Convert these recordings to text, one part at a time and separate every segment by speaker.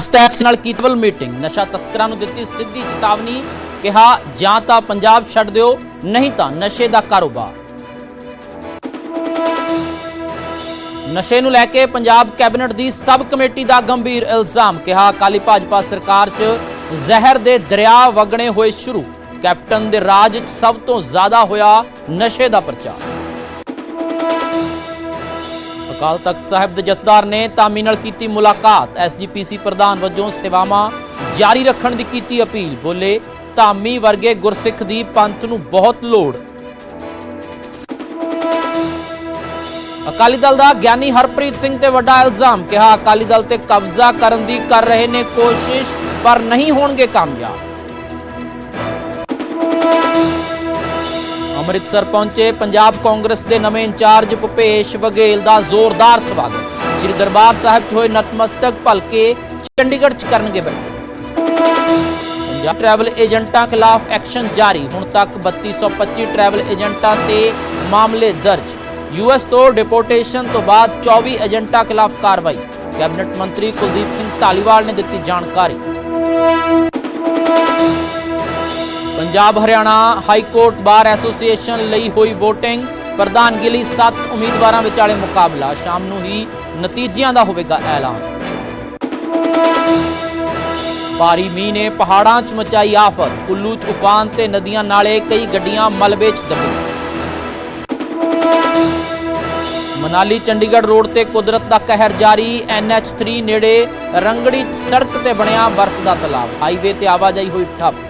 Speaker 1: Steps ਨਾਲ ਕੀਤਵਲ meeting. ਨਸ਼ਾ ਤਸਕਰਾਂ ਨੂੰ ਦਿੱਤੀ ਸਿੱਧੀ ਚੇਤਾਵਨੀ, ਕਿਹਾ, ਜਾਂ ਤਾਂ ਪੰਜਾਬ ਛੱਡ ਦਿਓ, ਨਹੀਂ ਤਾਂ ਨਸ਼ੇ ਦਾ ਕਾਰੋਬਾਰ। ਨਸ਼ੇ ਨੂੰ ਲੈ ਕੇ ਪੰਜਾਬ ਕੈਬਨਿਟ ਦੀ ਸਬ ਕਮੇਟੀ ਦਾ ਗੰਭੀਰ ਇਲਜ਼ਾਮ, ਕਿਹਾ, ਅਕਾਲੀ ਭਾਜਪਾ ਸਰਕਾਰ 'ਚ ਜ਼ਹਿਰ ਦੇ ਦਰਿਆ ਵਗਣੇ ਹੋਏ ਸ਼ੁਰੂ। ਕੈਪਟਨ ਦੇ ਰਾਜ 'ਚ ਸਭ ਤੋਂ ਜ਼ਿਆਦਾ ਹੋਇਆ ਨਸ਼ੇ ਦਾ ਪ੍ਰਚਾਰ। ਅਕਾਲ ਤਖਤ ਸਾਹਿਬ ਦੇ ਜਥੇਦਾਰ ਨੇ ਧਾਮੀ ਨਾਲ ਕੀਤੀ ਮੁਲਾਕਾਤ। ਐਸਜੀਪੀਸੀ ਪ੍ਰਧਾਨ ਵਜੋਂ ਸੇਵਾਵਾਂ ਜਾਰੀ ਰੱਖਣ ਦੀ ਕੀਤੀ ਅਪੀਲ। ਬੋਲੇ, ਧਾਮੀ ਵਰਗੇ ਗੁਰਸਿੱਖ ਦੀ ਪੰਥ ਨੂੰ ਬਹੁਤ ਲੋੜ। ਅਕਾਲੀ ਦਲ ਦਾ ਗਿਆਨੀ ਹਰਪ੍ਰੀਤ ਸਿੰਘ ਤੇ ਵੱਡਾ ਇਲਜ਼ਾਮ। ਕਿਹਾ, ਅਕਾਲੀ ਦਲ ਤੇ ਕਬਜ਼ਾ ਕਰਨ ਦੀ ਕਰ ਰਹੇ ਨੇ ਕੋਸ਼ਿਸ਼, ਪਰ ਨਹੀਂ ਹੋਣਗੇ ਕਾਮਯਾਬ। ਅੰਮ੍ਰਿਤਸਰ ਪਹੁੰਚੇ। ਪੰਜਾਬ ਕਾਂਗਰਸ ਦੇ ਨਵੇਂ ਇੰਚਾਰਜ ਭੁਪੇਸ਼ ਬਘੇਲ ਦਾ ਜ਼ੋਰਦਾਰ ਸਵਾਗਤ। ਸ੍ਰੀ ਦਰਬਾਰ ਸਾਹਿਬ 'ਚ ਹੋਏ ਨਤਮਸਤਕ ਭਲਕੇ ਚੰਡੀਗੜ੍ਹ 'ਚ ਕਰਨਗੇ ਬੈਠਕ। ਪੰਜਾਬ ਟਰੈਵਲ ਏਜੰਟਾਂ ਖਿਲਾਫ ਐਕਸ਼ਨ ਜਾਰੀ। ਹੁਣ ਤੱਕ 3225 ਟਰੈਵਲ ਏਜੰਟਾਂ ਤੇ ਮਾਮਲੇ ਦਰਜ। ਯੂਐਸ ਤੋਂ ਡਿਪੋਰਟੇਸ਼ਨ ਤੋਂ ਬਾਅਦ 24 ਏਜੰਟਾਂ ਖਿਲਾਫ ਕਾਰਵਾਈ। ਕੈਬਨਿਟ ਮੰਤਰੀ ਕੁਲਦੀਪ ਸਿੰਘ ਧਾਲੀਵਾਲ ਨੇ ਦਿੱਤੀ ਜਾਣਕਾਰੀ। Punjab Haryana high court bar association ਲਈ ਹੋਈ VOTING, ਪ੍ਰਧਾਨਗੀ ਲਈ 7 ਉਮੀਦਵਾਰਾਂ ਵਿਚਾਲੇ ਮੁਕਾਬਲਾ। ਸ਼ਾਮ ਨੂੰ ਹੀ ਨਤੀਜਿਆਂ ਦਾ ਹੋਵੇਗਾ ਐਲਾਨ। ਭਾਰੀ ਮੀਂਹ ਨੇ ਪਹਾੜਾਂ 'ਚ ਮਚਾਈ ਆਫਤ। ਕੁੱਲੂ 'ਚ ਉਫਾਨ ਤੇ ਨਦੀਆਂ ਨਾਲੇ ਕਈ ਗੱਡੀਆਂ ਮਲਬੇ 'ਚ ਦਬੀ। ਮਨਾਲੀ ਚੰਡੀਗੜ੍ਹ ਰੋਡ ਤੇ ਕੁਦਰਤ ਦਾ ਕਹਿਰ ਜਾਰੀ। NH3 ਨੇੜੇ ਰੰਗੜੀ ਸੜਕ ਤੇ ਬਣਿਆ ਬਰਫ਼ ਦਾ ਤਲਾਬ। ਹਾਈਵੇ ਤੇ ਆਵਾਜਾਈ ਹੋਈ ਠੱਪ।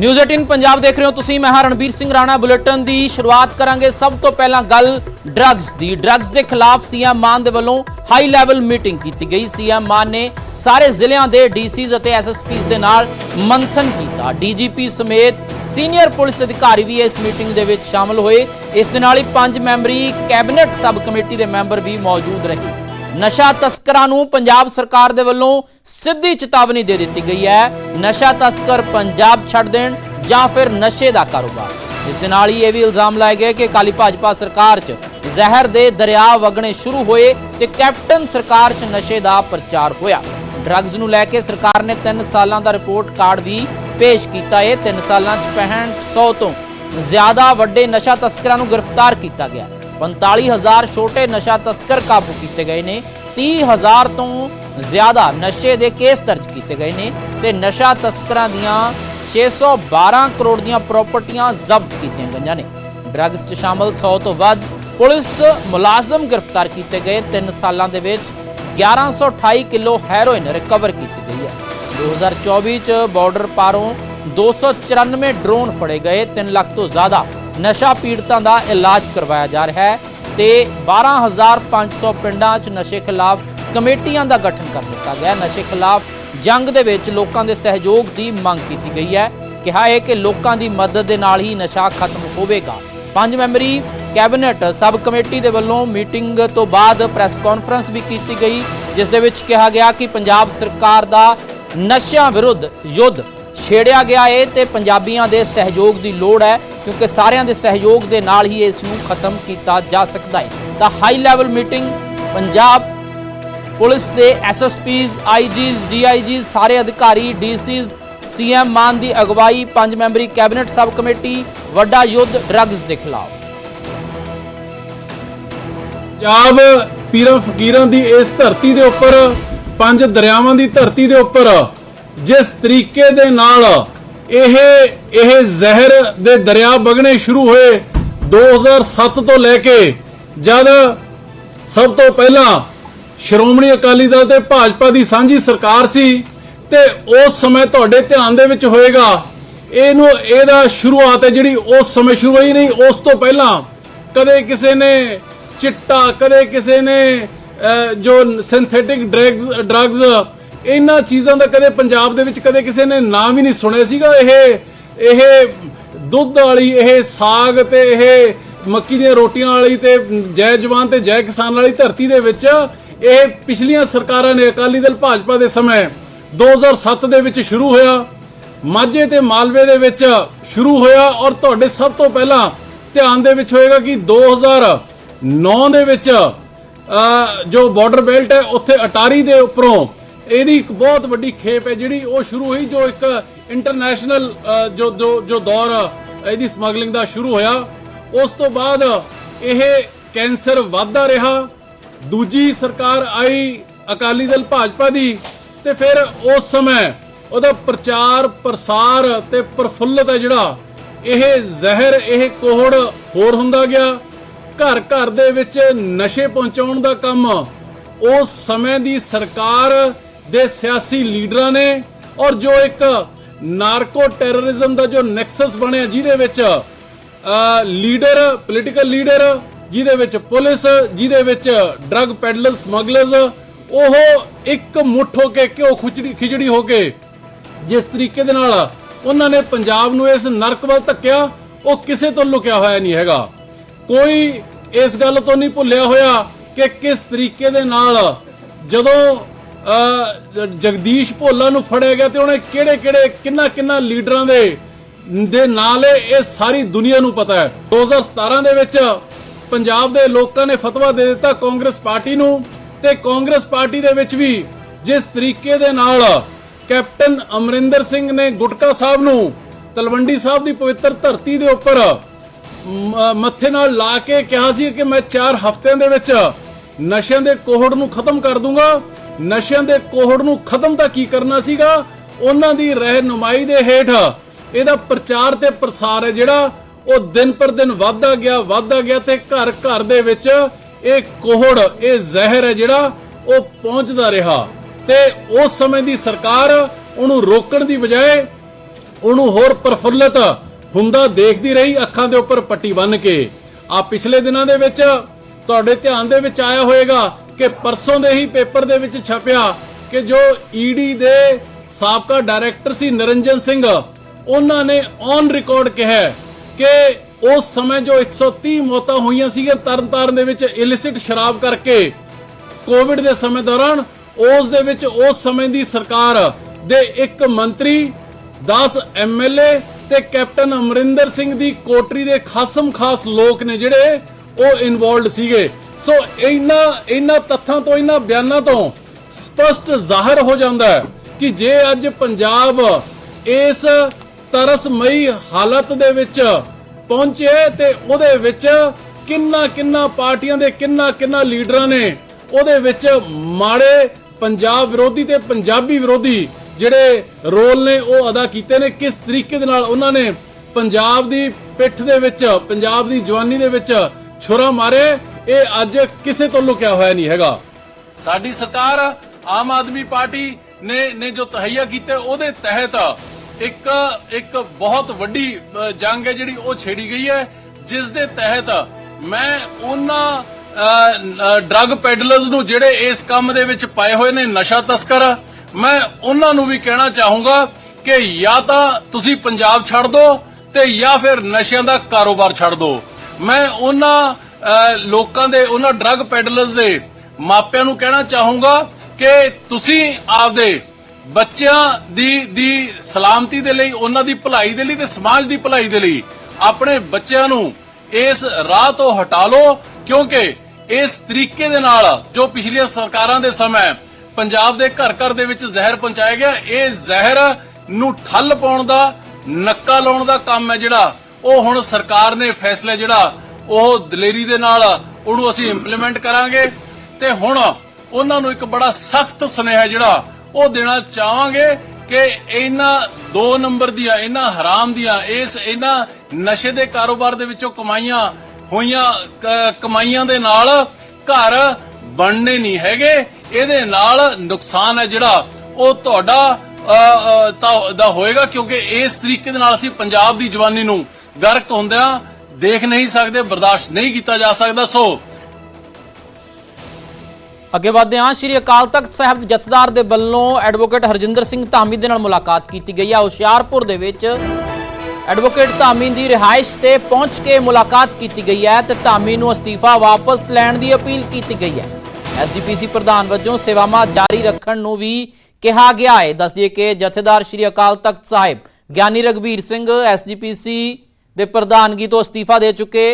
Speaker 1: ਨਿਊਜ਼ 18 ਪੰਜਾਬ ਦੇਖ ਰਹੇ ਹੋ ਤੁਸੀਂ। ਮੈਂ ਹਾਂ ਰਣਬੀਰ ਸਿੰਘ ਰਾਣਾ। ਬੁਲੇਟਿਨ ਦੀ ਸ਼ੁਰੂਆਤ ਕਰਾਂਗੇ ਸਭ ਤੋਂ ਪਹਿਲਾਂ ਗੱਲ ਡਰੱਗਸ ਦੀ। ਡਰੱਗਸ ਦੇ ਖਿਲਾਫ ਸੀਐਮ ਮਾਨ ਦੇ ਵੱਲੋਂ ਹਾਈ ਲੈਵਲ ਮੀਟਿੰਗ ਕੀਤੀ ਗਈ। ਸੀਐਮ ਮਾਨ ਨੇ ਸਾਰੇ ਜ਼ਿਲ੍ਹਿਆਂ ਦੇ ਡੀਸੀਜ਼ ਅਤੇ ਐਸਐਸਪੀਜ਼ ਦੇ ਨਾਲ ਮੰਥਨ ਕੀਤਾ। ਡੀਜੀਪੀ ਸਮੇਤ ਸੀਨੀਅਰ ਪੁਲਿਸ ਅਧਿਕਾਰੀ ਵੀ ਇਸ ਮੀਟਿੰਗ ਦੇ ਵਿੱਚ ਸ਼ਾਮਲ ਹੋਏ। ਇਸ ਦੇ ਨਾਲ ਹੀ ਪੰਜ ਮੈਂਬਰੀ ਕੈਬਨਿਟ ਸਬ ਕਮੇਟੀ ਦੇ ਮੈਂਬਰ ਵੀ ਮੌਜੂਦ ਰਹੇ। ਨਸ਼ਾ ਤਸਕਰਾਂ ਨੂੰ ਪੰਜਾਬ ਸਰਕਾਰ ਦੇ ਵੱਲੋਂ ਸਿੱਧੀ ਚੇਤਾਵਨੀ ਦੇ ਦਿੱਤੀ ਗਈ ਹੈ। ਨਸ਼ਾ ਤਸਕਰ ਪੰਜਾਬ ਛੱਡ ਦੇਣ ਜਾਂ ਫਿਰ ਨਸ਼ੇ ਦਾ ਕਾਰੋਬਾਰ। ਇਸ ਦੇ ਨਾਲ ਹੀ ਇਹ ਵੀ ਇਲਜ਼ਾਮ ਲਾਏ ਗਏ ਕਿ ਕਾਲੀ ਭਾਜਪਾ ਸਰਕਾਰ 'ਚ ਜ਼ਹਿਰ ਦੇ ਦਰਿਆ ਵਗਣੇ ਸ਼ੁਰੂ ਹੋਏ ਤੇ ਕੈਪਟਨ ਸਰਕਾਰ 'ਚ ਨਸ਼ੇ ਦਾ ਪ੍ਰਚਾਰ ਹੋਇਆ। ਡਰੱਗਸ ਨੂੰ ਲੈ ਕੇ ਸਰਕਾਰ ਨੇ 3 ਸਾਲਾਂ ਦਾ ਰਿਪੋਰਟ ਕਾਰਡ ਵੀ ਪੇਸ਼ ਕੀਤਾ ਹੈ 3 ਸਾਲਾਂ 'ਚ 6500 ਤੋਂ ਜ਼ਿਆਦਾ ਵੱਡੇ ਨਸ਼ਾ ਤਸਕਰਾਂ ਨੂੰ ਗ੍ਰਿਫਤਾਰ ਕੀਤਾ ਗਿਆ। 45000 ਛੋਟੇ ਨਸ਼ਾ ਤਸਕਰ ਕਾਬੂ ਕੀਤੇ ਗਏ ਨੇ 30000 ਤੋਂ ਜ਼ਿਆਦਾ ਨਸ਼ੇ ਦੇ ਕੇਸ ਦਰਜ ਕੀਤੇ ਗਏ ਨੇ ਤੇ ਨਸ਼ਾ ਤਸਕਰਾਂ ਦੀਆਂ 612 ਕਰੋੜ ਦੀਆਂ ਪ੍ਰਾਪਰਟੀਆਂ ਜ਼ਬਤ ਕੀਤੀਆਂ ਗਈਆਂ ਨੇ। ਡਰੱਗਸ 'ਚ ਸ਼ਾਮਲ 100 ਤੋਂ ਵੱਧ ਪੁਲਿਸ ਮੁਲਾਜ਼ਮ ਗ੍ਰਿਫਤਾਰ ਕੀਤੇ ਗਏ। 3 ਸਾਲਾਂ ਦੇ ਵਿੱਚ 1128 ਕਿਲੋ ਹੈਰੋਇਨ ਰਿਕਵਰ ਕੀਤੀ ਗਈ ਹੈ। 2024 ਚ ਬਾਰਡਰ ਪਾਰੋਂ 294 ਡਰੋਨ ਫੜੇ ਗਏ। 3 ਲੱਖ ਤੋਂ ਜ਼ਿਆਦਾ ਨਸ਼ਾ ਪੀੜਤਾਂ ਦਾ ਇਲਾਜ ਕਰਵਾਇਆ ਜਾ ਰਿਹਾ ਹੈ ਤੇ 12500 ਪਿੰਡਾਂ 'ਚ ਨਸ਼ੇ ਖਿਲਾਫ ਕਮੇਟੀਆਂ ਦਾ ਗਠਨ ਕਰ ਦਿੱਤਾ ਗਿਆ ਨਸ਼ੇ ਖਿਲਾਫ ਜੰਗ ਦੇ ਵਿੱਚ ਲੋਕਾਂ ਦੇ ਸਹਿਯੋਗ ਦੀ ਮੰਗ ਕੀਤੀ ਗਈ ਹੈ। ਕਿਹਾ ਹੈ ਕਿ ਲੋਕਾਂ ਦੀ ਮਦਦ ਦੇ ਨਾਲ ਹੀ ਨਸ਼ਾ ਖਤਮ ਹੋਵੇਗਾ। ਪੰਜ ਮੈਂਬਰੀ ਕੈਬਨਿਟ ਸਬ ਕਮੇਟੀ ਦੇ ਵੱਲੋਂ ਮੀਟਿੰਗ ਤੋਂ ਬਾਅਦ ਪ੍ਰੈਸ ਕਾਨਫਰੰਸ ਵੀ ਕੀਤੀ ਗਈ, ਜਿਸ ਦੇ ਵਿੱਚ ਕਿਹਾ ਗਿਆ ਕਿ ਪੰਜਾਬ ਸਰਕਾਰ ਦਾ ਨਸ਼ਿਆਂ ਵਿਰੁੱਧ ਯੁੱਧ ਛੇੜਿਆ ਗਿਆ ਹੈ ਤੇ ਪੰਜਾਬੀਆਂ ਦੇ ਸਹਿਯੋਗ ਦੀ ਲੋੜ ਹੈ। ਕਿਉਂਕਿ ਸਾਰਿਆਂ ਦੇ ਸਹਿਯੋਗ ਦੇ ਨਾਲ ਹੀ ਇਸ ਨੂੰ ਖਤਮ ਕੀਤਾ ਜਾ ਸਕਦਾ ਹੈ। ਤਾਂ high level meeting Punjab police ਦੇ ਐਸਐਸਪੀਜ਼ ਆਈਜੀਜ਼ ਡੀਆਈਜੀਜ਼ ਸਾਰੇ ਅਧਿਕਾਰੀ ਡੀਸੀਜ਼ ਸੀਐਮ ਮਾਨ ਦੀ ਅਗਵਾਈ, ਪੰਜ ਮੈਂਬਰੀ ਕੈਬਨਿਟ ਸਬ ਕਮੇਟੀ, ਵੱਡਾ ਯੁੱਧ ਡਰੱਗਸ ਦੇ ਖਿਲਾਫ।
Speaker 2: ਪੰਜਾਬ ਪੀਰਾਂ ਫਕੀਰਾਂ ਦੀ ਇਸ ਧਰਤੀ ਦੇ ਉੱਪਰ, ਪੰਜ ਦਰਿਆਵਾਂ ਦੀ ਧਰਤੀ ਦੇ ਉੱਪਰ, ਜਿਸ ਤਰੀਕੇ ਦੇ ਨਾਲ ਇਹ ਇਹ ਜ਼ਹਿਰ ਦੇ ਦਰਿਆ ਵਗਣੇ ਸ਼ੁਰੂ ਹੋਏ 2007 ਤੋਂ ਲੈ ਕੇ ਜਦ ਸਭ ਤੋਂ ਪਹਿਲਾਂ ਸ਼੍ਰੋਮਣੀ ਅਕਾਲੀ ਦਲ ਤੇ ਭਾਜਪਾ ਦੀ ਸਾਂਝੀ ਸਰਕਾਰ ਸੀ ਤੇ ਉਸ ਸਮੇਂ ਤੁਹਾਡੇ ਧਿਆਨ ਦੇ ਵਿੱਚ ਹੋਏਗਾ, ਇਹਨੂੰ, ਇਹਦਾ ਸ਼ੁਰੂਆਤ ਹੈ ਜਿਹੜੀ ਉਸ ਸਮੇਂ ਸ਼ੁਰੂ ਹੋਈ ਨਹੀਂ, ਉਸ ਤੋਂ ਪਹਿਲਾਂ ਕਦੇ ਕਿਸੇ ਨੇ ਚਿੱਟਾ, ਕਦੇ ਕਿਸੇ ਨੇ ਜੋ ਸਿੰਥੈਟਿਕ ਡਰੱਗਸ ਡਰੱਗਸ ਇਹਨਾਂ ਚੀਜ਼ਾਂ ਦਾ ਕਦੇ ਪੰਜਾਬ ਦੇ ਵਿੱਚ ਕਦੇ ਕਿਸੇ ਨੇ ਨਾਮ ਹੀ ਨਹੀਂ ਸੁਣਿਆ ਸੀਗਾ। ਇਹ ਇਹ ਦੁੱਧ ਵਾਲੀ, ਇਹ ਸਾਗ ਤੇ ਇਹ ਮੱਕੀ ਦੀਆਂ ਰੋਟੀਆਂ ਵਾਲੀ ਤੇ ਜੈ ਜਵਾਨ ਤੇ ਜੈ ਕਿਸਾਨ ਵਾਲੀ ਧਰਤੀ ਦੇ ਵਿੱਚ ਇਹ ਪਿਛਲੀਆਂ ਸਰਕਾਰਾਂ ਨੇ ਅਕਾਲੀ ਦਲ ਭਾਜਪਾ ਦੇ ਸਮੇਂ 2007 ਦੇ ਵਿੱਚ ਸ਼ੁਰੂ ਹੋਇਆ, ਮਾਝੇ ਤੇ ਮਾਲਵੇ ਦੇ ਵਿੱਚ ਸ਼ੁਰੂ ਹੋਇਆ ਔਰ ਤੁਹਾਡੇ ਸਭ ਤੋਂ ਪਹਿਲਾਂ ਧਿਆਨ ਦੇ ਵਿੱਚ ਹੋਏਗਾ ਕਿ 2009 ਦੇ ਵਿੱਚ ਜੋ ਬਾਰਡਰ ਬੈਲਟ ਹੈ, ਉੱਥੇ ਅਟਾਰੀ ਦੇ ਉੱਪਰੋਂ ਇਹਦੀ ਇੱਕ ਬਹੁਤ ਵੱਡੀ ਖੇਪ ਹੈ, ਜਿਹੜੀ ਉਹ ਸ਼ੁਰੂ ਹੋਈ ਜੋ ਇੱਕ ਇੰਟਰਨੈਸ਼ਨਲ ਜੋ ਜੋ ਜੋ ਦੌਰ, ਇਹਦੀ ਸਮਗਲਿੰਗ ਦਾ ਸ਼ੁਰੂ ਹੋਇਆ। ਉਸ ਤੋਂ ਬਾਅਦ ਇਹ ਕੈਂਸਰ ਵੱਧਦਾ ਰਿਹਾ। ਦੂਜੀ ਸਰਕਾਰ ਆਈ ਅਕਾਲੀ ਦਲ ਭਾਜਪਾ ਦੀ ਤੇ ਫਿਰ ਉਸ ਸਮੇਂ ਉਹਦਾ ਪ੍ਰਚਾਰ, ਪ੍ਰਸਾਰ ਤੇ ਪ੍ਰਫੁੱਲਤ ਹੈ ਜਿਹੜਾ, ਇਹ ਜ਼ਹਿਰ, ਇਹ ਕੋਹੜ ਹੋਰ ਹੁੰਦਾ ਗਿਆ। ਘਰ ਘਰ ਦੇ ਵਿੱਚ ਨਸ਼ੇ ਪਹੁੰਚਾਉਣ ਦਾ ਕੰਮ, ਉਸ ਸਮੇਂ ਦੀ ਸਰਕਾਰ ਦੇ ਸਿਆਸੀ ਲੀਡਰਾਂ ਨੇ ਔਰ ਜੋ ਇੱਕ ਨਾਰਕੋ ਟੈਰਰਿਜ਼ਮ ਦਾ ਜੋ ਨੈਕਸਸ ਬਣਿਆ, ਜਿਹਦੇ ਵਿੱਚ ਲੀਡਰ ਪੋਲੀਟੀਕਲ ਲੀਡਰ, ਜਿਹਦੇ ਵਿੱਚ ਪੁਲਿਸ, ਜਿਹਦੇ ਵਿੱਚ ਡਰੱਗ ਪੈਡਲਰ ਸਮਗਲਰਸ ਉਹ ਇੱਕ ਮੁੱਠ ਹੋ ਕੇ ਕਿਉਂ ਖਿਚੜੀ ਖਿਚੜੀ ਹੋ ਕੇ ਜਿਸ ਤਰੀਕੇ ਦੇ ਨਾਲ ਉਹਨਾਂ ਨੇ ਪੰਜਾਬ ਨੂੰ ਇਸ ਨਰਕ ਵੱਲ ਧੱਕਿਆ, ਉਹ ਕਿਸੇ ਤੋਂ ਲੁਕਿਆ ਹੋਇਆ ਨਹੀਂ ਹੈਗਾ। ਕੋਈ ਇਸ ਗੱਲ ਤੋਂ ਨਹੀਂ ਭੁੱਲਿਆ ਹੋਇਆ ਕਿ ਕਿਸ ਤਰੀਕੇ ਦੇ ਨਾਲ ਜਦੋਂ ਜਗਦੀਸ਼ ਭੋਲਾ ਨੂੰ ਫੜਿਆ ਗਿਆ ਤੇ ਉਹਨੇ ਕਿਹੜੇ ਕਿਹੜੇ, ਕਿੰਨਾ ਕਿੰਨਾ ਲੀਡਰਾਂ ਦੇ ਦੇ ਨਾਲ ਇਹ ਸਾਰੀ ਦੁਨੀਆ ਨੂੰ ਪਤਾ ਹੈ। 2017 ਦੇ ਵਿੱਚ ਪੰਜਾਬ ਦੇ ਲੋਕਾਂ ਨੇ ਫਤਵਾ ਦੇ ਦਿੱਤਾ ਕਾਂਗਰਸ ਪਾਰਟੀ ਨੂੰ ਤੇ ਕਾਂਗਰਸ ਪਾਰਟੀ ਦੇ ਵਿੱਚ ਵੀ ਜਿਸ ਤਰੀਕੇ ਦੇ ਨਾਲ ਕੈਪਟਨ ਅਮਰਿੰਦਰ ਸਿੰਘ ਨੇ ਗੁਟਕਾ ਸਾਹਿਬ ਨੂੰ ਤਲਵੰਡੀ ਸਾਹਿਬ ਦੀ ਪਵਿੱਤਰ ਧਰਤੀ ਦੇ ਉੱਪਰ ਮੱਥੇ ਨਾਲ ਲਾ ਕੇ ਕਿਹਾ ਸੀ ਕਿ ਮੈਂ 4 ਹਫ਼ਤਿਆਂ ਦੇ ਵਿੱਚ ਨਸ਼ਿਆਂ ਦੇ ਕੋਹੜ ਨੂੰ ਖਤਮ ਕਰ ਦੂੰਗਾ ਨਸ਼ਿਆਂ ਦੇ ਕੋਹੜ ਨੂੰ ਖਤਮ ਤਾਂ ਕੀ ਕਰਨਾ ਸੀਗਾ? ਉਹਨਾਂ ਦੀ ਰਹਿਨੁਮਾਈ ਦੇ ਹੇਠ। ਇਹਦਾ ਪ੍ਰਚਾਰ ਤੇ ਪ੍ਰਸਾਰ ਹੈ ਜਿਹੜਾ ਉਹ ਦਿਨ ਪਰ ਦਿਨ ਵੱਧਦਾ ਗਿਆ ਵੱਧਦਾ ਗਿਆ ਤੇ ਘਰ ਘਰ ਦੇ ਵਿੱਚ ਇਹ ਕੋਹੜ, ਇਹ ਜ਼ਹਿਰ ਹੈ ਜਿਹੜਾ ਉਹ ਪਹੁੰਚਦਾ ਰਿਹਾ। ਤੇ ਉਸ ਸਮੇਂ ਦੀ ਸਰਕਾਰ ਉਹਨੂੰ ਰੋਕਣ ਦੀ ਬਜਾਏ ਉਹਨੂੰ ਹੋਰ ਪ੍ਰਫੁੱਲਤ ਹੁੰਦਾ ਦੇਖਦੀ ਰਹੀ, ਅੱਖਾਂ ਦੇ ਉੱਪਰ ਪੱਟੀ ਬੰਨ ਕੇ। ਆ ਪਿਛਲੇ ਦਿਨਾਂ ਦੇ ਵਿੱਚ ਤੁਹਾਡੇ ਧਿਆਨ ਦੇ ਵਿੱਚ ਆਇਆ ਹੋਵੇਗਾ ਕਿ ਪਰਸੋਂ ਦੇ ਹੀ ਪੇਪਰ ਦੇ ਵਿੱਚ ਛਪਿਆ ਕਿ ਜੋ ਈਡੀ ਦੇ ਸਾਬਕਾ ਡਾਇਰੈਕਟਰ ਸੀ ਨਰਿੰਜਨ ਸਿੰਘ, ਉਹਨਾਂ ਨੇ ਔਨ ਰਿਕਾਰਡ ਕਿਹਾ ਕਿ ਉਸ ਸਮੇਂ ਜੋ 130 ਮੌਤਾਂ ਹੋਈਆਂ ਸੀਗੀਆਂ ਤਰਨਤਾਰਨ ਦੇ ਵਿੱਚ ਇਲਿਸਿਟ ਸ਼ਰਾਬ ਕਰਕੇ ਕੋਵਿਡ ਦੇ ਸਮੇਂ ਦੌਰਾਨ ਉਸ ਦੇ ਵਿੱਚ ਉਸ ਸਮੇਂ ਦੀ ਸਰਕਾਰ ਦੇ ਇੱਕ ਮੰਤਰੀ 10 ਐਮਐਲਏ ਤੇ ਕੈਪਟਨ ਅਮਰਿੰਦਰ ਸਿੰਘ ਦੀ ਕੋਟਰੀ ਦੇ ਖਾਸਮ ਖਾਸ ਲੋਕ ਨੇ ਜਿਹੜੇ ਉਹ ਇਨਵੋਲਡ ਸੀਗੇ। ਸੋ ਇਹਨਾਂ ਇਹਨਾਂ ਤੱਥਾਂ ਤੋਂ ਇਹਨਾਂ ਬਿਆਨਾਂ ਤੋਂ ਸਪਸ਼ਟ ਜ਼ਾਹਰ ਹੋ ਜਾਂਦਾ ਹੈ ਕਿ ਜੇ ਅੱਜ ਪੰਜਾਬ ਇਸ ਤਰਸਮਈ ਹਾਲਤ ਦੇ ਵਿੱਚ ਪਹੁੰਚੇ ਤੇ ਉਹਦੇ ਵਿੱਚ ਕਿੰਨਾ ਕਿੰਨਾ ਪਾਰਟੀਆਂ ਦੇ ਕਿੰਨਾ ਕਿੰਨਾ ਲੀਡਰਾਂ ਨੇ ਉਹਦੇ ਵਿੱਚ ਮਾੜੇ ਪੰਜਾਬ ਵਿਰੋਧੀ ਤੇ ਪੰਜਾਬੀ ਵਿਰੋਧੀ ਜਿਹੜੇ ਰੋਲ ਨੇ ਉਹ ਅਦਾ ਕੀਤੇ ਨੇ, ਕਿਸ ਤਰੀਕੇ ਦੇ ਨਾਲ ਉਹਨਾਂ ਨੇ ਪੰਜਾਬ ਦੀ ਪਿੱਠ ਦੇ ਵਿੱਚ, ਪੰਜਾਬ ਦੀ ਜਵਾਨੀ ਦੇ ਵਿੱਚ ਛੁਰਾ ਮਾਰੇ ਇਹ ਅੱਜ ਕਿਸੇ ਤੋਂ ਲੁਕਿਆ ਹੋਇਆ ਨਹੀਂ ਹੈਗਾ। ਸਾਡੀ ਸਰਕਾਰ, ਆਮ ਆਦਮੀ ਪਾਰਟੀ ਨੇ ਨੇ ਜੋ ਤਹਈਆ ਕੀਤੇ, ਉਹਦੇ ਤਹਿਤ ਇੱਕ ਇੱਕ ਬਹੁਤ ਵੱਡੀ ਜੰਗ ਹੈ ਜਿਹੜੀ ਉਹ ਛੇੜੀ ਗਈ ਹੈ, ਜਿਸ ਦੇ ਤਹਿਤ ਮੈਂ ਉਹਨਾਂ ਡਰੱਗ ਪੈਡਲਰਸ ਨੂੰ ਜਿਹੜੇ ਇਸ ਕੰਮ ਦੇ ਵਿੱਚ ਪਾਏ ਹੋਏ ਨੇ, ਨਸ਼ਾ ਤਸਕਰ, ਮੈਂ ਉਹਨਾਂ ਨੂੰ ਵੀ ਕਹਿਣਾ ਚਾਹੂੰਗਾ ਕਿ ਜਾਂ ਤਾਂ ਤੁਸੀਂ ਪੰਜਾਬ ਛੱਡ ਦਿਓ ਤੇ ਜਾਂ ਫਿਰ ਨਸ਼ਿਆਂ ਦਾ ਕਾਰੋਬਾਰ ਛੱਡ ਦਿਓ ਮੈਂ ਉਹਨਾਂ ਲੋਕਾਂ ਦੇ ਉਹਨਾਂ ਡਰੱਗ ਪੈਡਲਰਸ ਦੇ ਮਾਪਿਆਂ ਨੂੰ ਕਹਿਣਾ ਚਾਹੂੰਗਾ ਕਿ ਤੁਸੀਂ ਆਪਦੇ ਬੱਚਿਆਂ ਦੀ ਦੀ ਸਲਾਮਤੀ ਦੇ ਲਈ, ਉਹਨਾਂ ਦੀ ਭਲਾਈ ਦੇ ਲਈ ਤੇ ਸਮਾਜ ਦੀ ਭਲਾਈ ਦੇ ਲਈ ਆਪਣੇ ਬੱਚਿਆਂ ਨੂੰ ਇਸ ਰਾਹ ਤੋਂ ਹਟਾ ਲਓ, ਕਿਉਂਕਿ ਇਸ ਤਰੀਕੇ ਦੇ ਨਾਲ ਜੋ ਪਿਛਲੀਆਂ ਸਰਕਾਰਾਂ ਦੇ ਸਮੇਂ ਪੰਜਾਬ ਦੇ ਘਰ ਘਰ ਦੇ ਵਿੱਚ ਜ਼ਹਿਰ ਪਹੁੰਚਾਇਆ ਗਿਆ, ਇਹ ਜ਼ਹਿਰ ਨੂੰ ਠੱਲ ਪਾਉਣ ਦਾ, ਨੱਕਾ ਲਾਉਣ ਦਾ ਕੰਮ ਹੈ ਜਿਹੜਾ, ਉਹ ਹੁਣ ਸਰਕਾਰ ਨੇ ਫੈਸਲਾ ਜਿਹੜਾ ਉਹ ਦਲੇਰੀ ਦੇ ਨਾਲ ਉਹਨੂੰ ਅਸੀਂ ਇੰਪਲੀਮੈਂਟ ਕਰਾਂਗੇ ਤੇ ਹੁਣ ਉਹਨਾਂ ਨੂੰ ਇੱਕ ਬੜਾ ਸਖਤ ਸੁਨੇਹਾ ਜਿਹੜਾ ਉਹ ਦੇਣਾ ਚਾਹਾਂਗੇ ਕਿ ਇਹਨਾਂ ਦੋ ਨੰਬਰ ਦੀਆਂ, ਇਹਨਾਂ ਹਰਾਮ ਦੀਆਂ, ਇਸ ਇਹਨਾਂ ਨਸ਼ੇ ਦੇ ਕਾਰੋਬਾਰ ਦੇ ਵਿੱਚੋਂ ਕਮਾਈਆਂ ਹੋਈਆਂ ਕਮਾਈਆਂ ਦੇ ਨਾਲ ਘਰ ਬਣਨੇ ਨਹੀਂ ਹੈਗੇ। ਇਹਦੇ ਨਾਲ ਨੁਕਸਾਨ ਹੈ ਜਿਹੜਾ ਉਹ ਤੁਹਾਡਾ ਦਾ ਹੋਏਗਾ ਕਿਉਂਕਿ ਇਸ ਤਰੀਕੇ ਦੇ ਨਾਲ ਅਸੀਂ ਪੰਜਾਬ ਦੀ ਜਵਾਨੀ ਨੂੰ ਗਰਕ ਹੁੰਦਿਆਂ ਦੇਖ ਨਹੀਂ ਸਕਦੇ, ਬਰਦਾਸ਼ਤ ਨਹੀਂ ਕੀਤਾ ਜਾ ਸਕਦਾ, ਸੋ
Speaker 1: ਅੱਗੇ ਵਧਦੇ ਹਾਂ, ਸ਼੍ਰੀ ਅਕਾਲ ਤਖਤ ਸਾਹਿਬ ਜਥੇਦਾਰ ਦੇ ਵੱਲੋਂ ਐਡਵੋਕੇਟ ਹਰਜਿੰਦਰ ਸਿੰਘ ਧਾਮੀ ਦੇ ਨਾਲ ਮੁਲਾਕਾਤ ਕੀਤੀ ਗਈ ਹੈ। ਹੁਸ਼ਿਆਰਪੁਰ ਦੇ ਵਿੱਚ ਐਡਵੋਕੇਟ ਧਾਮੀ ਦੀ ਰਿਹਾਇਸ਼ ਤੇ ਪਹੁੰਚ ਕੇ ਮੁਲਾਕਾਤ ਕੀਤੀ ਗਈ ਹੈ ਤੇ ਧਾਮੀ ਨੂੰ ਅਸਤੀਫਾ ਵਾਪਸ ਲੈਣ ਦੀ ਅਪੀਲ ਕੀਤੀ ਗਈ ਹੈ। ਐਸਜੀਪੀਸੀ ਪ੍ਰਧਾਨ ਵਜੋਂ ਸੇਵਾਵਾਂ ਜਾਰੀ ਰੱਖਣ ਨੂੰ ਵੀ ਕਿਹਾ ਗਿਆ ਹੈ। ਦੱਸਦੀਏ ਕਿ ਜਥੇਦਾਰ ਸ਼੍ਰੀ ਅਕਾਲ ਤਖਤ ਸਾਹਿਬ ਗਿਆਨੀ ਰਗਵੀਰ ਸਿੰਘ ਐਸਜੀਪੀਸੀ ਦੇ ਪ੍ਰਧਾਨਗੀ ਤੋਂ ਅਸਤੀਫਾ ਦੇ ਚੁੱਕੇ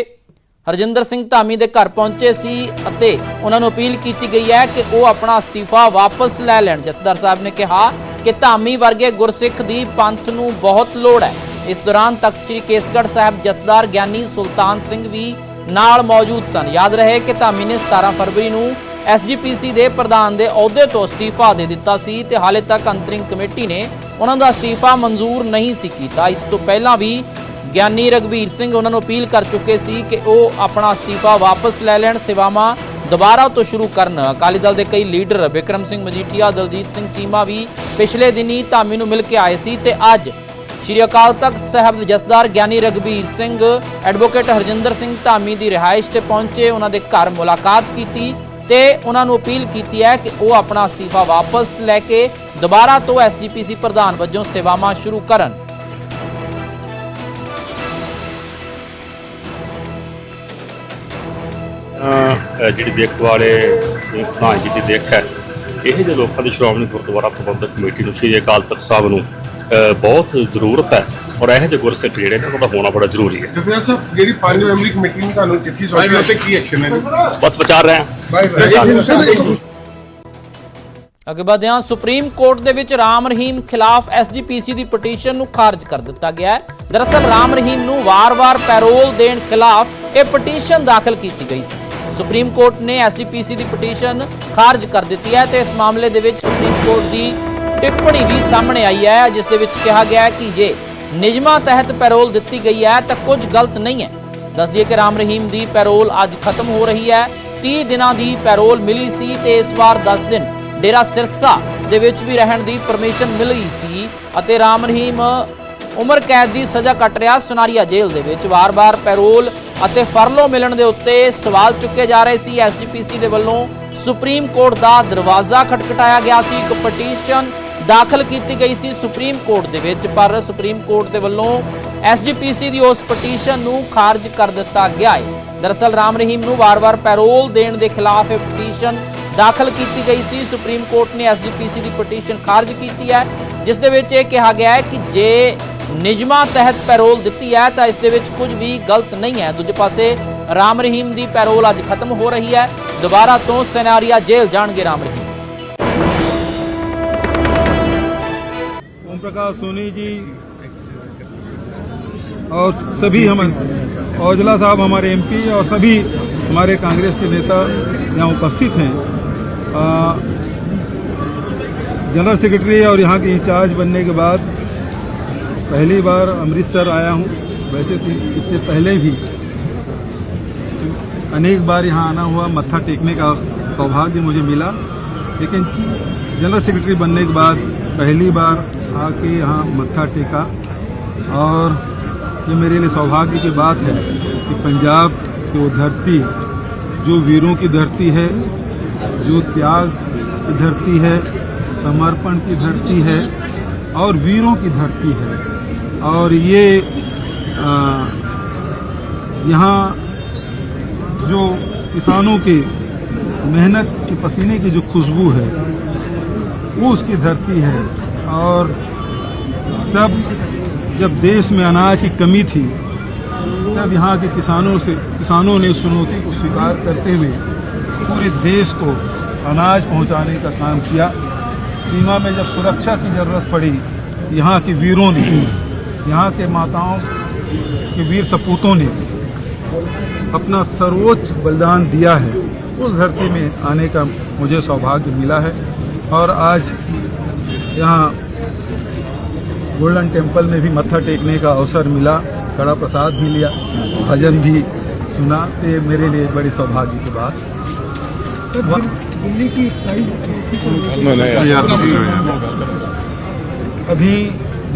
Speaker 1: ਹਰਜਿੰਦਰ ਸਿੰਘ ਧਾਮੀ ਦੇ ਘਰ ਪਹੁੰਚੇ ਸੀ ਅਤੇ ਉਹਨਾਂ ਨੂੰ ਅਪੀਲ ਕੀਤੀ ਗਈ ਹੈ ਕਿ ਉਹ ਆਪਣਾ ਅਸਤੀਫਾ ਵਾਪਸ ਲੈ ਲੈਣ। ਜਥੇਦਾਰ ਸਾਹਿਬ ਨੇ ਕਿਹਾ ਕਿ ਧਾਮੀ ਵਰਗੇ ਗੁਰਸਿੱਖ ਦੀ ਪੰਥ ਨੂੰ ਬਹੁਤ ਲੋੜ ਹੈ। ਇਸ ਦੌਰਾਨ ਤਖਤ ਸ੍ਰੀ ਕੇਸਗੜ੍ਹ ਸਾਹਿਬ ਜਥੇਦਾਰ ਗਿਆਨੀ ਸੁਲਤਾਨ ਸਿੰਘ ਵੀ ਨਾਲ ਮੌਜੂਦ ਸਨ। ਯਾਦ ਰਹੇ ਕਿ ਧਾਮੀ ਨੇ 17 ਫਰਵਰੀ ਨੂੰ ਐਸਜੀਪੀਸੀ ਦੇ ਪ੍ਰਧਾਨ ਦੇ ਅਹੁਦੇ ਤੋਂ ਅਸਤੀਫਾ ਦੇ ਦਿੱਤਾ ਸੀ ਤੇ ਹਾਲੇ ਤੱਕ ਅੰਤਰਿੰਗ ਕਮੇਟੀ ਨੇ ਉਹਨਾਂ ਦਾ ਅਸਤੀਫਾ ਮਨਜ਼ੂਰ ਨਹੀਂ ਸੀ ਕੀਤਾ। ਇਸ ਤੋਂ ਪਹਿਲਾਂ ਵੀ ਗਿਆਨੀ ਰਗਵੀਰ ਸਿੰਘ ਉਹਨਾਂ ਨੂੰ ਅਪੀਲ ਕਰ ਚੁੱਕੇ ਸੀ ਕਿ ਉਹ ਆਪਣਾ ਅਸਤੀਫਾ ਵਾਪਸ ਲੈ ਲੈਣ, ਸੇਵਾਵਾਂ ਦੁਬਾਰਾ ਤੋਂ ਸ਼ੁਰੂ ਕਰਨ। ਅਕਾਲੀ ਦਲ ਦੇ ਕਈ ਲੀਡਰ ਵਿਕਰਮ ਸਿੰਘ ਮਜੀਠੀਆ, ਦਲਜੀਤ ਸਿੰਘ ਚੀਮਾ ਵੀ ਪਿਛਲੇ ਦਿਨੀ ਧਾਮੀ ਨੂੰ ਮਿਲ ਕੇ ਆਏ ਸੀ ਤੇ ਅੱਜ ਸ਼੍ਰੀ ਅਕਾਲ ਤਖਤ ਸਾਹਿਬ ਦੇ ਜਥੇਦਾਰ ਗਿਆਨੀ ਰਗਵੀਰ ਸਿੰਘ, ਐਡਵੋਕੇਟ ਹਰਜਿੰਦਰ ਸਿੰਘ ਧਾਮੀ ਦੀ ਰਿਹਾਇਸ਼ ਤੇ ਪਹੁੰਚੇ, ਉਹਨਾਂ ਦੇ ਘਰ ਮੁਲਾਕਾਤ ਕੀਤੀ ਤੇ ਉਹਨਾਂ ਨੂੰ ਅਪੀਲ ਕੀਤੀ ਹੈ ਕਿ ਉਹ ਆਪਣਾ ਅਸਤੀਫਾ ਵਾਪਸ ਲੈ ਕੇ ਦੁਬਾਰਾ ਤੋਂ ਐਸਜੀਪੀਸੀ ਪ੍ਰਧਾਨ ਵਜੋਂ ਸੇਵਾਵਾਂ ਸ਼ੁਰੂ ਕਰਨ।
Speaker 3: ਜਿਹੜੀ ਦੇਖ ਵਾਲੇ ਪ੍ਰਧਾਨ ਜੀ ਦੀ ਦੇਖ ਹੈ। ਇਹ ਜਿਹੇ ਲੋਕਾਂ ਦੀ ਸ਼੍ਰੋਮਣੀ ਗੁਰਦੁਆਰਾ ਪ੍ਰਬੰਧਕ ਕਮੇਟੀ ਨੂੰ ਸ਼੍ਰੀ ਅਕਾਲ ਤਖਤ ਸਾਹਿਬ ਨੂੰ ਬਹੁਤ ਜ਼ਰੂਰਤ ਹੈ ਔਰ ਇਹੋ ਜਿਹੇ ਗੁਰਸਿੱਖ ਜਿਹੜੇ ਨੇ ਉਹਨਾਂ ਦਾ ਹੋਣਾ ਬੜਾ ਜ਼ਰੂਰੀ ਹੈ।
Speaker 4: ਜਥੇਦਾਰ ਸਾਹਿਬ ਜਿਹੜੀ ਪੰਜ ਮੈਂਬਰੀ ਕਮੇਟੀ ਨੇ ਤੁਹਾਨੂੰ ਚਿੱਠੀ ਸੌਂਪੀ ਉਹ ਤੇ ਕੀ ਐਕਸ਼ਨ ਹੈ
Speaker 3: ਬਸ ਵਿਚਾਰ ਰਹੇ ਹਾਂ।
Speaker 1: ਅੱਗੇ ਸੁਪਰੀਮ ਕੋਰਟ ਦੇ ਵਿੱਚ ਰਾਮ ਰਹੀਮ ਖਿਲਾਫ ਐਸਜੀਪੀਸੀ ਦੀ ਪਟੀਸ਼ਨ ਨੂੰ ਖਾਰਜ ਕਰ ਦਿੱਤਾ ਗਿਆ ਹੈ। ਦਰਅਸਲ ਰਾਮ ਰਹੀਮ ਨੂੰ ਵਾਰ-ਵਾਰ ਪੈਰੋਲ ਦੇਣ ਖਿਲਾਫ ਇਹ ਪਟੀਸ਼ਨ ਦਾਖਲ ਕੀਤੀ ਗਈ ਸੀ। ਸੁਪਰੀਮ ਕੋਰਟ ਨੇ ਐਸਜੀਪੀਸੀ ਦੀ ਪਟੀਸ਼ਨ ਖਾਰਜ ਕਰ ਦਿੱਤੀ ਹੈ ਤੇ ਇਸ ਮਾਮਲੇ ਦੇ ਵਿੱਚ ਸੁਪਰੀਮ ਕੋਰਟ ਦੀ ਟਿੱਪਣੀ ਵੀ ਸਾਹਮਣੇ ਆਈ ਹੈ, ਜਿਸ ਦੇ ਵਿੱਚ ਕਿਹਾ ਗਿਆ ਹੈ ਕਿ ਜੇ ਨਿਯਮਾਂ ਤਹਿਤ ਪੈਰੋਲ ਦਿੱਤੀ ਗਈ ਹੈ ਤਾਂ ਕੁਝ ਗਲਤ ਨਹੀਂ ਹੈ। ਦੱਸ ਦਈਏ ਕਿ ਰਾਮ ਰਹੀਮ ਦੀ ਪੈਰੋਲ ਅੱਜ ਖਤਮ ਹੋ ਰਹੀ ਹੈ। 30 ਦਿਨਾਂ ਦੀ ਪੈਰੋਲ ਮਿਲੀ ਸੀ ਤੇ ਇਸ ਵਾਰ 10 ਦਿਨ ਡੇਰਾ ਸਿਰਸਾ ਦੇ ਵਿੱਚ ਵੀ ਰਹਿਣ ਦੀ ਪਰਮਿਸ਼ਨ ਮਿਲੀ ਸੀ ਅਤੇ ਰਾਮ ਰਹੀਮ ਉਮਰ ਕੈਦ ਦੀ ਸਜ਼ਾ ਕੱਟ ਰਿਹਾ। ਸੁਨਾਰੀਆ ਜੇਲ੍ਹ ਦੇ ਵਿੱਚ ਵਾਰ-ਵਾਰ ਪੈਰੋਲ ਅਤੇ ਫਰਲੋ ਮਿਲਣ ਦੇ ਉੱਤੇ ਸਵਾਲ ਚੁੱਕੇ ਜਾ ਰਹੇ ਸੀ। ਐਸਜੀਪੀਸੀ ਦੇ ਵੱਲੋਂ ਸੁਪਰੀਮ ਕੋਰਟ ਦਾ ਦਰਵਾਜ਼ਾ ਖਟਖਟਾਇਆ ਗਿਆ ਸੀ। ਇੱਕ ਪਟੀਸ਼ਨ ਦਾਖਲ ਕੀਤੀ ਗਈ ਸੀ ਸੁਪਰੀਮ ਕੋਰਟ ਦੇ ਵਿੱਚ, ਪਰ ਸੁਪਰੀਮ ਕੋਰਟ ਦੇ ਵੱਲੋਂ ਐਸਜੀਪੀਸੀ ਦੀ ਉਸ ਪਟੀਸ਼ਨ ਨੂੰ ਖਾਰਜ ਕਰ ਦਿੱਤਾ ਗਿਆ ਹੈ। ਦਰਅਸਲ ਰਾਮ ਰਹੀਮ ਨੂੰ ਵਾਰ-ਵਾਰ ਪੈਰੋਲ ਦੇਣ ਦੇ ਖਿਲਾਫ ਇਹ ਪਟੀਸ਼ਨ ਦਾਖਲ ਕੀਤੀ ਗਈ ਸੀ। ਸੁਪਰੀਮ ਕੋਰਟ ਨੇ ਐਸਜੀਪੀਸੀ ਦੀ ਪਟੀਸ਼ਨ ਖਾਰਜ ਕੀਤੀ ਹੈ, ਜਿਸ ਦੇ ਵਿੱਚ ਇਹ ਕਿਹਾ ਗਿਆ ਹੈ ਕਿ ਜੇ ਨਿਯਮਾਂ ਤਹਿਤ ਪੈਰੋਲ ਦਿੱਤੀ ਹੈ ਤਾਂ ਇਸ ਦੇ ਵਿੱਚ ਕੁਝ ਵੀ ਗਲਤ ਨਹੀਂ ਹੈ ਦੂਜੇ ਪਾਸੇ ਰਾਮ ਰਹੀਮ ਦੀ ਪੈਰੋਲ ਅੱਜ ਖਤਮ ਹੋ ਰਹੀ ਹੈ ਦੁਬਾਰਾ ਤੋਂ ਸੈਨਾਰੀਆ ਜੇਲ੍ਹ ਜਾਣਗੇ ਰਾਮ ਰਹੀਮ
Speaker 5: ओम प्रकाश सोनी जी और सभी हम औजला साहब हमारे एमपी और सभी हमारे कांग्रेस के नेता यहाँ उपस्थित हैं आ, जनरल सेक्रेटरी और यहाँ के इंचार्ज बनने के बाद पहली बार अमृतसर आया हूँ। वैसे तो इससे पहले भी अनेक बार यहाँ आना हुआ, मत्था टेकने का सौभाग्य मुझे मिला। लेकिन जनरल सेक्रेटरी बनने के बाद पहली बार आके यहाँ मत्था टेका। और ये मेरे लिए सौभाग्य की बात है कि पंजाब की वो धरती, जो वीरों की धरती है, जो त्याग की धरती है, समर्पण की धरती है, और वीरों की धरती है। और ये यहाँ जो किसानों के मेहनत के पसीने की जो खुशबू है, वो उसकी धरती है। और तब, जब देश में अनाज की कमी थी, तब यहाँ के किसानों से, किसानों ने चुनौती को स्वीकार करते हुए पूरे देश को अनाज पहुँचाने का काम किया। सीमा में जब सुरक्षा की ज़रूरत पड़ी, यहाँ के वीरों ने यहाँ के माताओं के वीर सपूतों ने अपना सर्वोच्च बलिदान दिया है। उस धरती में आने का मुझे सौभाग्य मिला है और आज यहाँ गोल्डन टेंपल में भी मत्था टेकने का अवसर मिला कड़ा प्रसाद भी लिया भजन भी सुना। तो ये मेरे लिए बड़ी सौभाग्य की बात। दिल्ली की अभी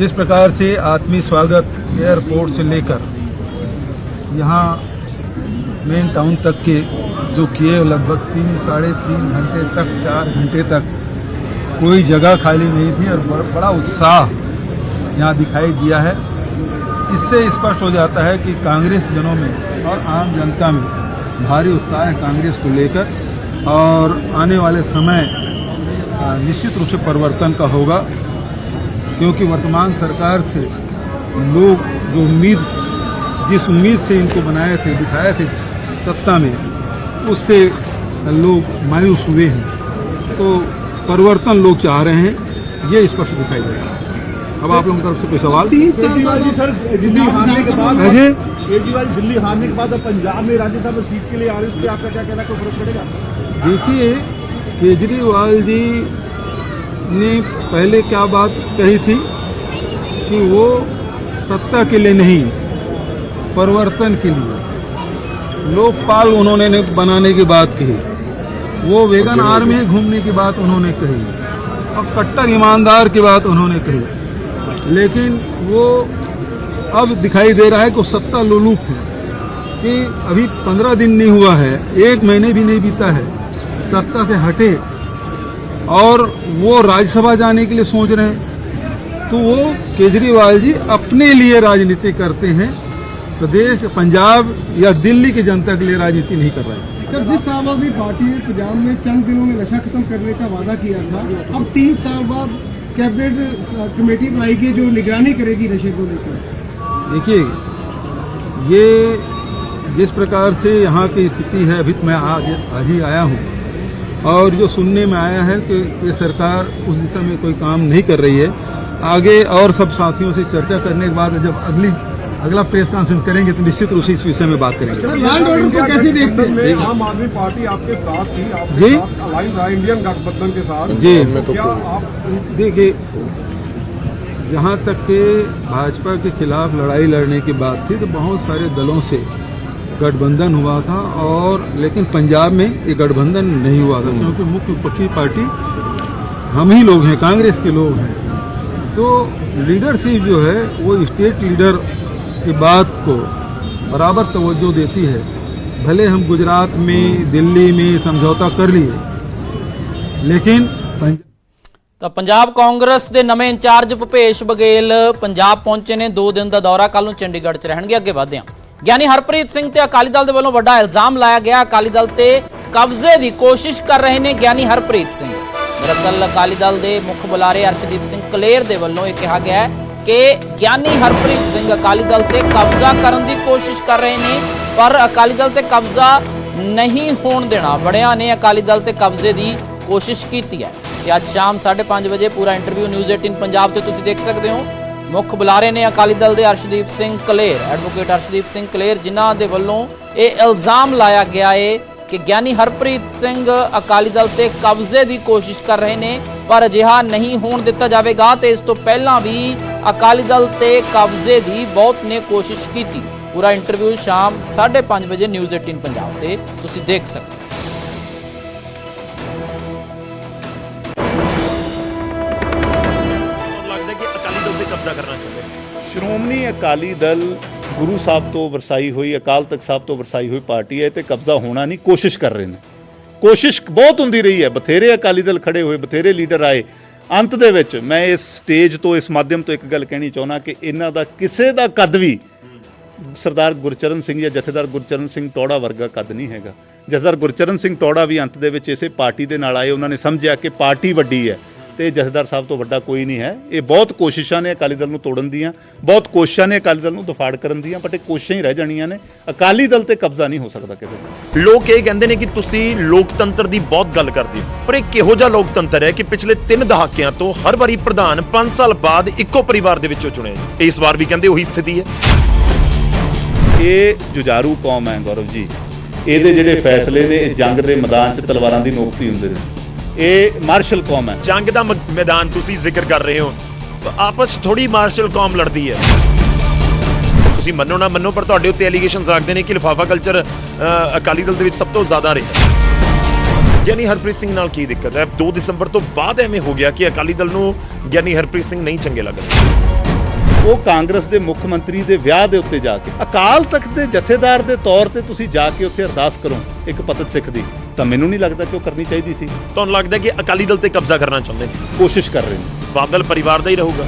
Speaker 5: जिस प्रकार से आत्मीय स्वागत एयरपोर्ट से लेकर यहाँ मेन टाउन तक के जो किए लगभग तीन, साढ़े तीन घंटे तक, चार घंटे तक कोई जगह खाली नहीं थी और बड़ा उत्साह यहाँ दिखाई दिया है। इससे स्पष्ट हो जाता है कि कांग्रेस जनों में और आम जनता में भारी उत्साह है कांग्रेस को लेकर और आने वाले समय निश्चित रूप से परिवर्तन का होगा। क्योंकि वर्तमान सरकार से लोग जो उम्मीद जिस उम्मीद से इनको बनाए थे दिखाए थे सत्ता में उससे लोग मायूस हुए हैं। तो परिवर्तन लोग चाह रहे हैं ये स्पष्ट दिखाई दे रहा है। अब आप लोगों की तरफ़ से कोई सवाल?
Speaker 6: केजरीवाल जी सर दिल्ली हारने के बाद केजरीवाल दिल्ली हारने के बाद अब पंजाब में राज्यसभा सीट के लिए आ रहे हैं उस पर आपका क्या कहना है? कोई फ़र्क पड़ेगा?
Speaker 5: देखिए केजरीवाल जी ने पहले क्या बात कही थी कि वो सत्ता के लिए नहीं परिवर्तन के लिए। लोकपाल उन्होंने ने बनाने की बात कही। वो वेगन आर्मी घूमने की बात उन्होंने कही। और कट्टर ईमानदार की बात उन्होंने कही। लेकिन वो अब दिखाई दे रहा है कि सत्ता लोलुप है। कि अभी पंद्रह दिन नहीं हुआ है एक महीने भी नहीं बीता है सत्ता से हटे। और वो राज्यसभा जाने के लिए सोच रहे हैं। तो वो केजरीवाल जी अपने लिए राजनीति करते हैं। प्रदेश पंजाब या दिल्ली की जनता के लिए राजनीति नहीं कर रहे। हैं
Speaker 6: जब जिस आम आदमी पार्टी ने पंजाब में चंद दिनों में नशा खत्म करने का वादा किया था अब तीन साल बाद कैबिनेट कमेटी बनाई गई जो निगरानी करेगी नशे को लेकर।
Speaker 5: देखिए ये जिस प्रकार से यहाँ की स्थिति है अभी तो मैं आज आज ही आया हूँ। और जो सुनने में आया है कि ये सरकार उस दिशा में कोई काम नहीं कर रही है आगे और सब साथियों से चर्चा करने के बाद जब अगली अगला प्रेस कॉन्फ्रेंस करेंगे तो निश्चित रूप से इस विषय में बात करेंगे
Speaker 6: लैंड ऑर्डर को कैसे देखते हैं आम आदमी पार्टी आपके साथ थी आपके
Speaker 5: जी।
Speaker 6: रहा इंडियन गठबंधन के साथ
Speaker 5: जी।
Speaker 6: क्या आप
Speaker 5: देखिए जहाँ तक के भाजपा के खिलाफ लड़ाई लड़ने की बात थी तो बहुत सारे दलों से गठबंधन हुआ था और लेकिन पंजाब में ये गठबंधन नहीं हुआ था क्योंकि मुख्य विपक्षी पार्टी हम ही लोग हैं कांग्रेस के लोग हैं तो लीडरशिप जो है वो स्टेट लीडर की बात को बराबर तवज्जो देती है भले हम गुजरात में दिल्ली में समझौता कर लिए लेकिन पंजाब
Speaker 1: ਤਾਂ ਪੰਜਾਬ ਕਾਂਗਰਸ ਦੇ ਨਵੇਂ ਇੰਚਾਰਜ ਭੁਪੇਸ਼ ਬਗੇਲ ਪੰਜਾਬ ਪਹੁੰਚੇ ਨੇ 2 ਦਿਨ ਦਾ ਦੌਰਾ ਕੱਲ ਨੂੰ ਚੰਡੀਗੜ੍ਹ 'ਚ ਰਹਿਣਗੇ ਅੱਗੇ ਵਧਦੇ ਹਾਂ ਗਿਆਨੀ ਹਰਪ੍ਰੀਤ ਸਿੰਘ ਤੇ ਅਕਾਲੀ ਦਲ ਦੇ ਵੱਲੋਂ ਵੱਡਾ ਇਲਜ਼ਾਮ ਲਾਇਆ ਗਿਆ। ਅਕਾਲੀ ਦਲ ਤੇ ਕਬਜ਼ੇ ਦੀ ਕੋਸ਼ਿਸ਼ ਕਰ ਰਹੇ ਨੇ ਗਿਆਨੀ ਹਰਪ੍ਰੀਤ ਸਿੰਘ। ਦਰਅਸਲ ਅਕਾਲੀ ਦਲ ਦੇ ਮੁੱਖ ਬੁਲਾਰੇ ਅਰਸ਼ਦੀਪ ਸਿੰਘ ਕਲੇਰ ਦੇ ਵੱਲੋਂ ਇਹ ਕਿਹਾ ਗਿਆ ਹੈ ਕਿ ਗਿਆਨੀ ਹਰਪ੍ਰੀਤ ਸਿੰਘ ਅਕਾਲੀ ਦਲ ਤੇ ਕਬਜ਼ਾ ਕਰਨ ਦੀ ਕੋਸ਼ਿਸ਼ ਕਰ ਰਹੇ ਨੇ, ਪਰ ਅਕਾਲੀ ਦਲ ਤੇ ਕਬਜ਼ਾ ਨਹੀਂ ਹੋਣ ਦੇਣਾ। ਬੜਿਆਂ ਨੇ ਅਕਾਲੀ ਦਲ ਤੇ ਕਬਜ਼ੇ ਦੀ ਕੋਸ਼ਿਸ਼ ਕੀਤੀ ਹੈ। ਤੇ ਅੱਜ ਸ਼ਾਮ 5:30 ਵਜੇ ਪੂਰਾ ਇੰਟਰਵਿਊ ਨਿਊਜ਼ 18 ਪੰਜਾਬ ਤੇ ਤੁਸੀਂ ਦੇਖ ਸਕਦੇ ਹੋ। ਮੁੱਖ ਬੁਲਾਰੇ ਨੇ ਅਕਾਲੀ ਦਲ ਦੇ ਅਰਸ਼ਦੀਪ ਸਿੰਘ ਕਲੇਰ ਐਡਵੋਕੇਟ ਅਰਸ਼ਦੀਪ ਸਿੰਘ ਕਲੇਰ, ਜਿਨ੍ਹਾਂ ਦੇ ਵੱਲੋਂ ਇਹ ਇਲਜ਼ਾਮ ਲਾਇਆ ਗਿਆ ਏ ਕਿ ਗਿਆਨੀ ਹਰਪ੍ਰੀਤ ਸਿੰਘ ਅਕਾਲੀ ਦਲ ਤੇ ਕਬਜ਼ੇ ਦੀ ਕੋਸ਼ਿਸ਼ ਕਰ ਰਹੇ ਨੇ, ਪਰ ਅਜਿਹਾ ਨਹੀਂ ਹੋਣ ਦਿੱਤਾ ਜਾਵੇਗਾ ਤੇ ਇਸ ਤੋਂ ਪਹਿਲਾਂ ਵੀ ਅਕਾਲੀ ਦਲ ਤੇ ਕਬਜ਼ੇ ਦੀ ਬਹੁਤ ਨੇ ਕੋਸ਼ਿਸ਼ ਕੀਤੀ। ਪੂਰਾ ਇੰਟਰਵਿਊ ਸ਼ਾਮ 5:30 ਵਜੇ ਨਿਊਜ਼ 18 ਪੰਜਾਬ ਤੇ ਤੁਸੀਂ ਦੇਖ ਸਕਦੇ
Speaker 7: ਸ਼੍ਰੋਮਣੀ ਅਕਾਲੀ ਦਲ ਗੁਰੂ ਸਾਹਿਬ ਤੋਂ ਵਰਸਾਈ ਹੋਈ, ਅਕਾਲ ਤਖਤ ਸਾਹਿਬ ਤੋਂ ਵਰਸਾਈ ਹੋਈ ਪਾਰਟੀ ਹੈ ਤੇ ਕਬਜ਼ਾ ਹੋਣਾ ਨਹੀਂ, ਕੋਸ਼ਿਸ਼ ਕਰ ਰਹੇ ਨੇ। ਕੋਸ਼ਿਸ਼ ਬਹੁਤ ਹੁੰਦੀ ਰਹੀ ਹੈ। ਬਥੇਰੇ ਅਕਾਲੀ ਦਲ ਖੜੇ ਹੋਏ, ਬਥੇਰੇ ਲੀਡਰ ਆਏ। ਅੰਤ ਦੇ ਵਿੱਚ ਮੈਂ ਇਸ ਸਟੇਜ ਤੋਂ, ਇਸ ਮਾਧਿਅਮ ਤੋਂ ਇੱਕ ਗੱਲ ਕਹਿਣੀ ਚਾਹੁੰਦਾ ਕਿ ਇਹਨਾਂ ਦਾ ਕਿਸੇ ਦਾ ਕੱਦ ਵੀ ਸਰਦਾਰ ਗੁਰਚਰਨ ਸਿੰਘ ਜਾਂ ਜਥੇਦਾਰ ਗੁਰਚਰਨ ਸਿੰਘ ਟੋੜਾ ਵਰਗਾ ਕੱਦ ਨਹੀਂ ਹੈਗਾ। ਜਥੇਦਾਰ ਗੁਰਚਰਨ ਸਿੰਘ ਟੋੜਾ ਵੀ ਅੰਤ ਦੇ ਵਿੱਚ ਇਸੇ ਪਾਰਟੀ ਦੇ ਨਾਲ ਆਏ। ਉਹਨਾਂ ਨੇ ਸਮਝਿਆ ਕਿ ਪਾਰਟੀ ਵੱਡੀ ਹੈ। ਤੇ ਜਥੇਦਾਰ ਸਾਹਿਬ ਤੋਂ ਵੱਡਾ ਕੋਈ ਨਹੀਂ ਹੈ। ਇਹ ਬਹੁਤ ਕੋਸ਼ਿਸ਼ਾਂ ਨੇ ਅਕਾਲੀ ਦਲ ਨੂੰ ਤੋੜਨ ਦੀਆਂ ਬਹੁਤ ਕੋਸ਼ਿਸ਼ਾਂ ਨੇ ਅਕਾਲੀ ਦਲ ਨੂੰ ਦਫਾੜ ਕਰਨ ਦੀਆਂ ਬਟ ਇਹ ਕੋਸ਼ਿਸ਼ਾਂ ਹੀ ਰਹਿ ਜਾਣੀਆਂ ਨੇ। ਅਕਾਲੀ ਦਲ ਤੇ ਕਬਜ਼ਾ ਨਹੀਂ ਹੋ ਸਕਦਾ ਕਿਸੇ ਦਾ।
Speaker 8: ਲੋਕ ਇਹ ਕਹਿੰਦੇ ਨੇ ਕਿ ਤੁਸੀਂ ਲੋਕਤੰਤਰ ਦੀ ਬਹੁਤ ਗੱਲ ਕਰਦੇ ਹੋ ਪਰ ਇਹ ਕਿਹੋ ਜਿਹਾ ਲੋਕਤੰਤਰ ਹੈ ਕਿ ਪਿਛਲੇ 3 ਦਹਾਕਿਆਂ ਤੋਂ ਹਰ ਵਾਰੀ ਪ੍ਰਧਾਨ 5 ਸਾਲ ਬਾਅਦ ਇੱਕੋ ਪਰਿਵਾਰ ਦੇ ਵਿੱਚੋਂ ਚੁਣਿਆ ਜਾਂਦਾ ਇਸ ਵਾਰ ਵੀ ਕਹਿੰਦੇ ਉਹੀ ਸਥਿਤੀ ਹੈ।
Speaker 7: ਇਹ ਜੁਝਾਰੂ ਕੌਮ ਹੈ ਗੌਰਵ ਜੀ। ਇਹਦੇ ਜਿਹੜੇ ਫੈਸਲੇ ਨੇ ਇਹ ਜੰਗ ਦੇ ਮੈਦਾਨ 'ਚ ਤਲਵਾਰਾਂ ਦੀ ਨੋਕ ਤੇ ਹੁੰਦੇ ਨੇ। ਇਹ ਮਾਰਸ਼ਲ ਕੌਮ ਹੈ।
Speaker 8: ਜੰਗ ਦਾ ਮੈਦਾਨ ਤੁਸੀਂ ਜ਼ਿਕਰ ਕਰ ਰਹੇ ਹੋ। ਆਪਸ ਥੋੜੀ ਮਾਰਸ਼ਲ ਕੌਮ ਲੜਦੀ ਹੈ। ਤੁਸੀਂ ਮੰਨੋ ਨਾ ਮੰਨੋ ਪਰ ਤੁਹਾਡੇ ਉੱਤੇ ਐਲੀਗੇਸ਼ਨਸ ਆਖਦੇ ਨੇ ਕਿ ਲਿਫਾਫਾ ਕਲਚਰ ਅਕਾਲੀ ਦਲ ਦੇ ਵਿੱਚ ਸਭ ਤੋਂ ਜ਼ਿਆਦਾ ਰਿਹਾ। ਗਿਆਨੀ ਹਰਪ੍ਰੀਤ ਸਿੰਘ ਨਾਲ ਕੀ ਦਿੱਕਤ ਹੈ? 2 ਦਸੰਬਰ ਤੋਂ ਬਾਅਦ ਐਵੇਂ ਹੋ ਗਿਆ ਕਿ ਅਕਾਲੀ ਦਲ ਨੂੰ ਗਿਆਨੀ ਹਰਪ੍ਰੀਤ ਸਿੰਘ ਨਹੀਂ ਚੰਗੇ ਲੱਗ ਰਹੇ
Speaker 7: ਉਹ ਕਾਂਗਰਸ ਦੇ ਮੁੱਖ ਮੰਤਰੀ ਦੇ ਵਿਆਹ ਦੇ ਉੱਤੇ ਜਾ ਕੇ ਅਕਾਲ ਤਖਤ ਦੇ ਜਥੇਦਾਰ ਦੇ ਤੌਰ ਤੇ ਤੁਸੀਂ ਜਾ ਕੇ ਉੱਥੇ ਅਰਦਾਸ ਕਰੋ ਇੱਕ ਪਤਤ ਸਿੱਖ ਦੀ। ਤਾਂ ਮੈਨੂੰ ਨਹੀਂ ਲੱਗਦਾ ਕਿ ਉਹ ਕਰਨੀ ਚਾਹੀਦੀ ਸੀ।
Speaker 8: ਤੁਹਾਨੂੰ ਲੱਗਦਾ ਕਿ ਅਕਾਲੀ ਦਲ ਤੇ ਕਬਜ਼ਾ ਕਰਨਾ ਚਾਹੁੰਦੇ ਨੇ?
Speaker 7: ਕੋਸ਼ਿਸ਼ ਕਰ ਰਹੇ ਨੇ।
Speaker 8: ਬਾਦਲ ਪਰਿਵਾਰ ਦਾ ਹੀ ਰਹੂਗਾ।